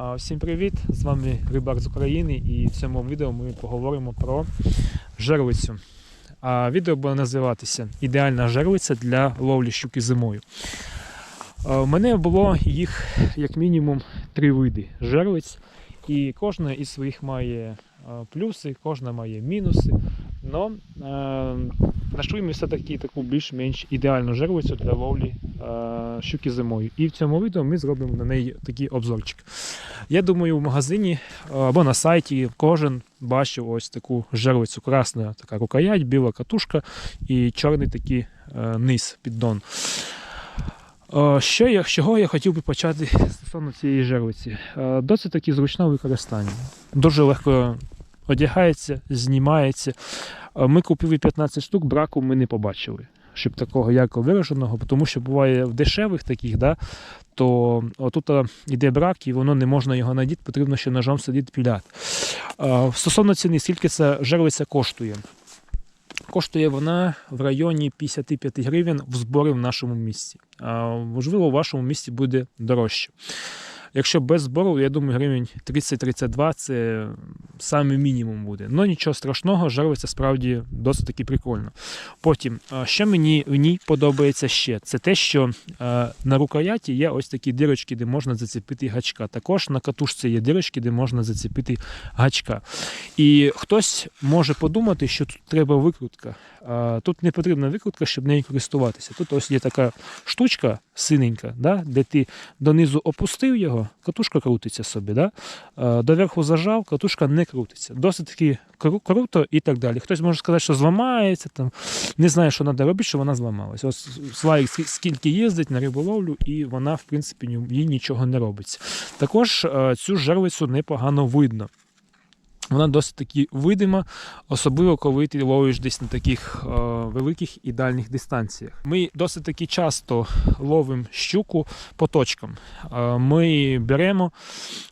Всім привіт! З вами Рибак з України і в цьому відео ми поговоримо про жерлицю. Відео буде називатися Ідеальна жерлиця для ловлі щуки зимою. У мене було їх як мінімум три види жерлиць, і кожна із своїх має плюси, кожна має мінуси. Но е, все-таки таку більш-менш ідеальну жерлицю для ловлі е, щуки зимою. І в цьому відео ми зробимо на неї такий обзорчик. Я думаю, в магазині е, або на сайті кожен бачив ось таку жерлицю. Красна така рукоять, біла катушка і чорний такий е, низ, піддон. Е, Що я, чого я хотів би почати стосовно цієї жерлиці? Е, Досить таки зручне використання. Дуже легко одягається, знімається. Ми купили 15 штук, браку ми не побачили. Щоб такого ярко вираженого, тому що буває в дешевих таких, да, то отут е, йде брак, і воно не можна його надіти, потрібно ще ножом сидіти піляти. Стосовно ціни, скільки ця жерлиця коштує? Коштує вона в районі 55 гривень в зборі в нашому місті. Можливо, у вашому місті буде дорожче. Якщо без збору, я думаю, гривень 30-32 це саме мінімум буде. Ну нічого страшного, жерлиця справді досить таки прикольно. Потім, що мені в ній подобається ще, це те, що на рукояті є ось такі дірочки, де можна зацепити гачка. Також на катушці є дірочки, де можна зацепити гачка. І хтось може подумати, що тут треба викрутка. Тут не потрібна викрутка, щоб нею користуватися. Тут ось є така штучка синенька, да, де ти донизу опустив його, катушка крутиться собі. Да? Доверху зажав, катушка не крутиться. Досить таки кру- круто і так далі. Хтось може сказати, що зламається, там, не знає, що треба робити, що вона зламалася. Ось Славік скільки їздить на риболовлю, і вона, в принципі, їй нічого не робиться. Також е, цю жерлицю непогано видно. Вона досить таки видима, особливо коли ти ловиш десь на таких е, великих і дальніх дистанціях. Ми досить таки часто ловимо щуку по точкам. Е, ми беремо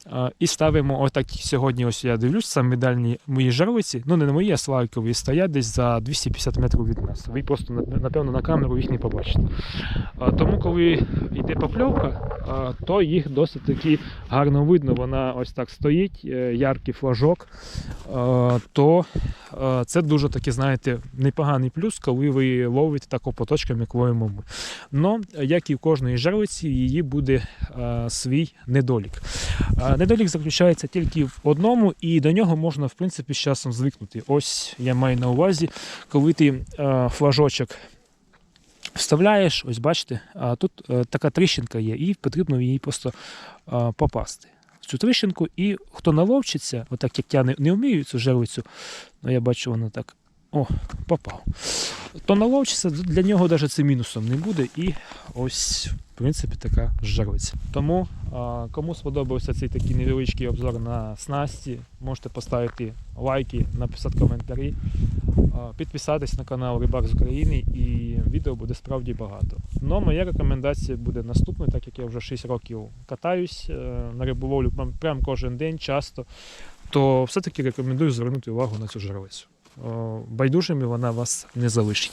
е, і ставимо, отак сьогодні, ось я дивлюсь, саме дальні мої жерлиці, ну не на мої, а славікові, стоять десь за 250 метрів від нас. Ви просто напевно на камеру їх не побачите. Е, тому, коли йде покльовка, е, то їх досить таки гарно видно. Вона ось так стоїть, е, яркий флажок. Е, То е, це дуже таки, знаєте, непоганий плюс, коли ви ловите тако по точкам, як ловимо. Но, як і в кожної жерлиці, її буде е, свій недолік. Недолік заключається тільки в одному, і до нього можна, в принципі, з часом звикнути. Ось я маю на увазі, коли ти флажочок вставляєш, ось бачите, тут така тріщинка є, і потрібно в її просто попасти. Цю тріщинку, і хто наловчиться, отак як я не, не вмію цю жервицю, ну я бачу, вона так. О, попав. То наловчиться, для нього навіть це мінусом не буде. І ось, в принципі, така жерлиця. Тому, кому сподобався цей такий невеличкий обзор на снасті, можете поставити лайки, написати коментарі, підписатись на канал Рибак з України і відео буде справді багато. Но моя рекомендація буде наступною, так як я вже 6 років катаюсь е, на риболовлю прям кожен день, часто, то все-таки рекомендую звернути увагу на цю жерлицю. О, Байдужими вона вас не залишить.